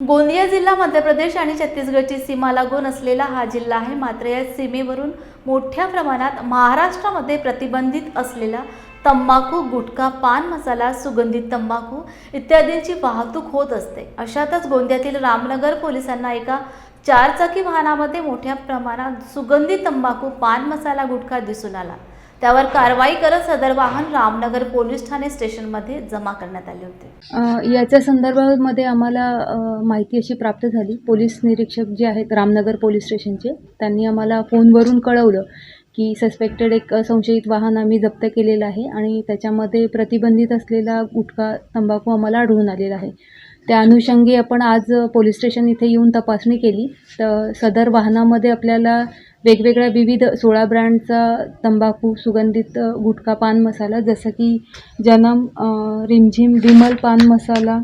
गोंदिया जिल्हा मध्य प्रदेश आणि छत्तीसगडची सीमा लागून असलेला हा जिल्हा आहे मात्र या सीमेवरून मोठ्या प्रमाणात महाराष्ट्रामध्ये प्रतिबंधित असलेला तंबाखू गुटखा पान मसाला सुगंधित तंबाखू इत्यादींची वाहतूक होत असते. अशातच गोंदियातील रामनगर पोलिसांना एका चारचाकी वाहनामध्ये मोठ्या प्रमाणात सुगंधित तंबाखू पान मसाला गुटखा दिसून आला. त्यावर कारवाई करत सदर वाहन रामनगर पोलीस ठाणे स्टेशनमध्ये जमा करण्यात आले होते. याच्या संदर्भामध्ये आम्हाला माहिती अशी प्राप्त झाली. पोलीस निरीक्षक जे आहेत रामनगर पोलीस स्टेशनचे त्यांनी आम्हाला फोनवरून कळवलं की सस्पेक्टेड एक संशयित वाहन आम्ही जप्त केलेलं आहे आणि त्याच्यामध्ये प्रतिबंधित असलेला गुटखा तंबाखू आम्हाला आढळून आलेला आहे. त्या अनुषंगी आपण आज पोलीस स्टेशन इथे येऊन तपासणी केली. तर सदर वाहनामध्ये आपल्याला वेगवेगळ्या विविध सोळा ब्रँडचा तंबाखू सुगंधित गुटखा पान मसाला जसं की जनम रिमझिम विमल पान मसाला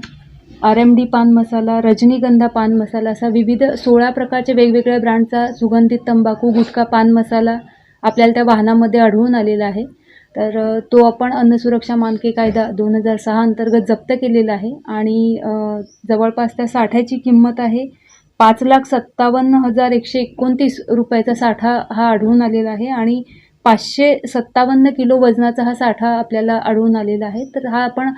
आर एम डी पान मसाला रजनीगंधा पान मसाला असा विविध सोळा प्रकारचे वेगवेगळ्या ब्रँडचा सुगंधित तंबाखू गुटखा पान मसाला आपल्याला त्या वाहनामध्ये आढळून आलेला आहे. तर तो आपण अन्न सुरक्षा मानके कायदा दोन हजार सहा अंतर्गत जप्त केलेला आहे आणि जवळपास त्या साठ्याची किंमत आहे पाच लाख सत्तावन्न हजार एकशे एकोणतीस रुपयाचा साठा हा आढळून आलेला आहे आणि पाचशे सत्तावन्न किलो वजनाचा हा साठा आपल्याला आढळून आलेला आहे. तर हा आपण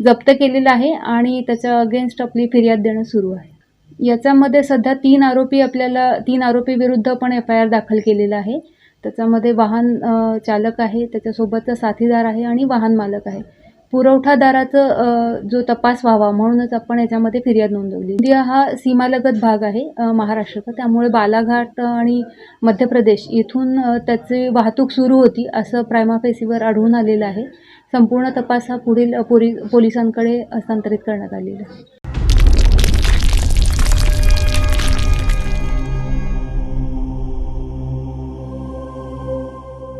जप्त केलेला आहे आणि त्याच्या अगेन्स्ट आपली फिर्याद देणं सुरू आहे. याच्यामध्ये सध्या तीन आरोपी आपल्याला तीन आरोपी विरुद्ध आपण एफ आय आर दाखल केलेला आहे. त्याच्यामध्ये वाहन चालक आहे त्याच्यासोबतचा साथीदार आहे आणि वाहन मालक आहे. पुरवठादाराचं जो तपास व्हावा म्हणूनच आपण याच्यामध्ये फिर्याद नोंदवली. गोंदिया हा सीमालगत भाग आहे महाराष्ट्राचा. त्यामुळे बालाघाट आणि मध्य प्रदेश येथून त्याची वाहतूक सुरू होती असं प्रायमा फेसीवर आढळून आलेलं आहे. संपूर्ण तपास हा पुढील पोरी पोलिसांकडे हस्तांतरित करण्यात आलेला आहे.